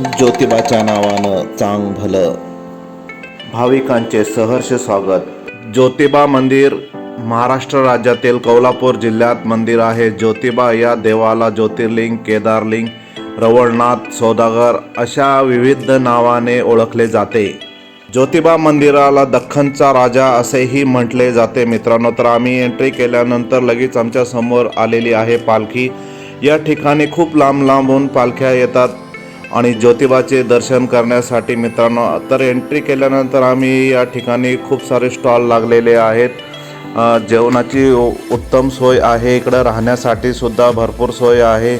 ज्योतिबाच्या नावानं चांग भलं भाविकांचे सहर्ष स्वागत. ज्योतिबा मंदिर महाराष्ट्र राज्यातील कोल्हापूर जिल्ह्यात मंदिर आहे. ज्योतिबा या देवाला ज्योतिर्लिंग केदारलिंग रवळनाथ सौदागर अशा विविध नावाने ओळखले जाते. ज्योतिबा मंदिराला दख्खनचा राजा असेही म्हटले जाते. मित्रांनो तर आम्ही एंट्री केल्यानंतर लगेच आमच्यासमोर आलेली आहे पालखी. या ठिकाणी खूप लांब लांबून पालख्या येतात. आणि ज्योतिबाचे दर्शन करण्यासाठी मित्रांनो तर एंट्री केल्यानंतर आम्ही या ठिकाणी खूप सारे स्टॉल लागलेले आहेत. जेवणाची उत्तम सोय आहे. इकडं राहण्यासाठी सुद्धा भरपूर सोय आहे.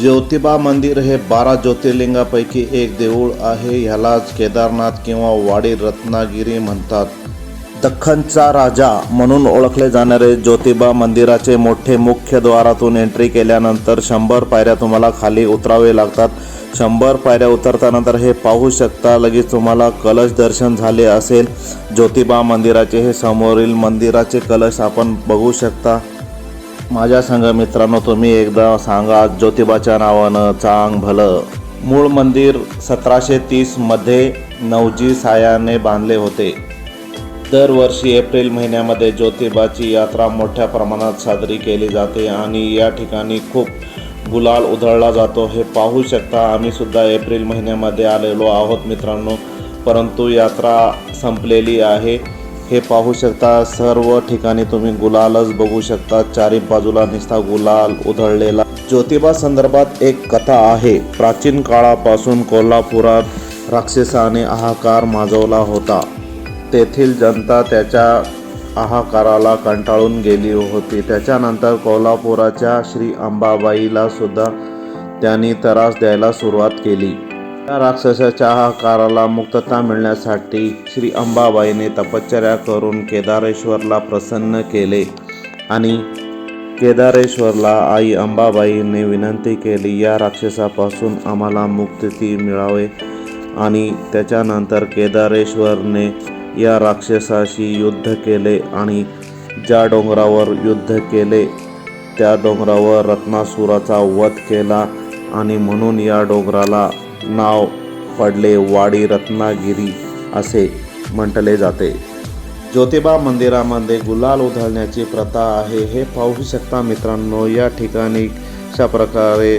ज्योतिबा मंदिर हे बारा ज्योतिर्लिंगापैकी एक देऊळ आहे. ह्यालाच केदारनाथ किंवा वाडी रत्नागिरी म्हणतात. दख्खनचा राजा म्हणून ओळखले जाणारे ज्योतिबा मंदिराचे मोठे मुख्य द्वारातून एंट्री केल्यानंतर शंभर पायऱ्या तुम्हाला खाली उतरावे लागतात. शंभर पायऱ्या उतरतानंतर हे पाहू शकता लगेच तुम्हाला कलश दर्शन झाले असेल. ज्योतिबा मंदिराचे हे समोरील मंदिराचे कलश आपण बघू शकता. माझ्या सांगा मित्रांनो तुम्ही एकदा सांगा ज्योतिबाच्या नावानं चांग भलं. मूळ मंदिर सतराशे तीसमध्ये नवजी सायाने बांधले होते. दरवर्षी एप्रिल महिन्यामध्ये ज्योतिबाची यात्रा मोठ्या प्रमाणात साजरी केली जाते आणि या ठिकाणी खूप गुलाल उधळला जातो. हे पाहू शकता आम्ही सुद्धा एप्रिल महिन्यामध्ये आलेलो आहोत मित्रांनो. परंतु यात्रा संपलेली आहे. हे पाहू शकता सर्व ठिकाणी तुम्ही गुलालच बघू शकता. चारी बाजूला निस्ता गुलाल उधळलेला. ज्योतिबा संदर्भात एक कथा आहे. प्राचीन काळापासून कोल्हापुरात राक्षसाने हाहाकार माजवला होता. तेथील जनता त्याच्या हाहाकाराला कंटाळून गेली होती. त्याच्यानंतर कोल्हापुराच्या श्री अंबाबाईला सुद्धा त्यांनी त्रास द्यायला सुरुवात केली. त्या राक्षसाच्या आहाकाराला मुक्तता मिळण्यासाठी श्री अंबाबाईने तपश्चर्या करून केदारेश्वरला प्रसन्न केले आणि केदारेश्वरला आई अंबाबाईने विनंती केली या राक्षसापासून आम्हाला मुक्ती मिळावे. आणि त्याच्यानंतर केदारेश्वरने या राक्षसाशी युद्ध केले आणि ज्या डोंगरावर युद्ध केले त्या डोंगरावर रत्नासुराचा वध केला आणि म्हणून या डोंगराला नाव पडले वाडी रत्नागिरी असे म्हटले जाते. ज्योतिबा मंदिरामध्ये गुलाल उधळण्याची प्रथा आहे हे पाहू शकता मित्रांनो या ठिकाणी अशा प्रकारे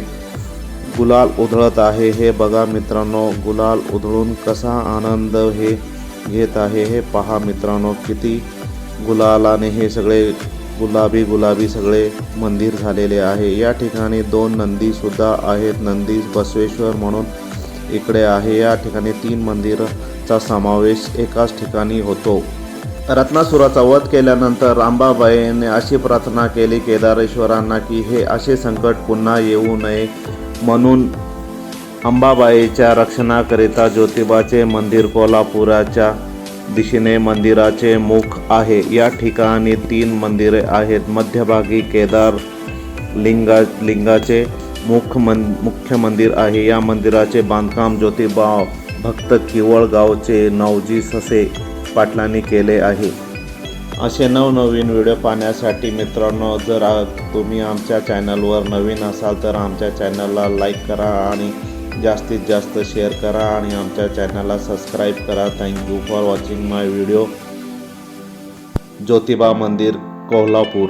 गुलाल उधळत आहे हे बघा मित्रांनो गुलाल उधळून कसा आनंद हे घेत आहे हे पहा मित्रांनो किती गुलालाने हे सगळे गुलाबी गुलाबी सगळे मंदिर झालेले आहे. या ठिकाणी दोन नंदीसुद्धा आहेत. नंदी बसवेश्वर म्हणून इकडे आहे. या ठिकाणी तीन मंदिराचा समावेश एकाच ठिकाणी होतो. रत्नासुराचा वध केल्यानंतर रामबाबाईने अशी प्रार्थना केली केदारेश्वरांना की हे असे संकट पुन्हा येऊ नये म्हणून अंबाबाईच्या रक्षणाकरिता ज्योतिबाचे मंदिर कोल्हापुराच्या दिशेने मंदिराचे मुख आहे. या ठिकाणी तीन मंदिरे आहेत. मध्यभागी केदार लिंगा लिंगाचे मुख मन मुख्य मंदिर आहे. या मंदिराचे बांधकाम ज्योतिबा भक्त किवळ गावचे नवजी ससे पाटलांनी केले आहे. असे नवनवीन व्हिडिओ पाहण्यासाठी मित्रांनो जर तुम्ही आमच्या चॅनलवर नवीन असाल तर आमच्या चॅनलला लाईक करा आणि जास्तीत जास्त शेअर करा आणि आमच्या चॅनलला सबस्क्राईब करा. Thank you for watching my video Jyotiba मंदिर कोल्हापूर.